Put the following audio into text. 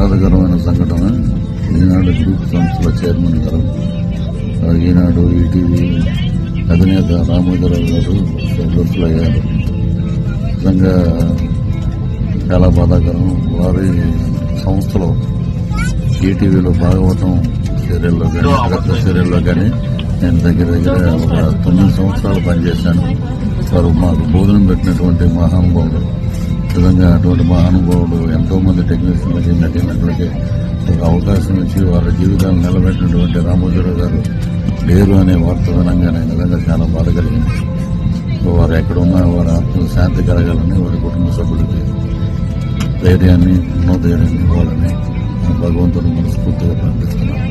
విషాదకరమైన సంఘటన. ఈనాడు గ్రూప్ సంస్థల చైర్మన్ గారు ఈనాడు ఈటీవీ అధినేత రామోజీరావు గారు స్వర్గస్థులయ్యారు నిజంగా చాలా బాధాకరం. వారి సంస్థలో ఈటీవీలో భాగవతం సీరియల్లో కానీ సీరియల్లో కానీ నేను దగ్గర దగ్గర ఒక తొమ్మిది సంవత్సరాలు పనిచేశాను. వారు మాకు భోజనం పెట్టినటువంటి మహానుభావులు నిజంగా అటువంటి మహానుభావులు ఎంతో మంది టెక్నీషియన్లకి నటినటువంటి ఒక అవకాశం ఇచ్చి వారి జీవితాలు నిలబెట్టినటువంటి రామోజీరావు గారు లేరు అనే వార్త వినంగానే నిజంగా చాలా బాధ కలిగింది. వారు ఎక్కడున్నా వారి ఆత్మ శాంతి కలగాలని వారి కుటుంబ సభ్యులకి ధైర్యాన్ని మనోధైర్యాన్ని ఇవ్వాలని భగవంతుడు మనస్ఫూర్తిగా ప్రార్థిస్తున్నాను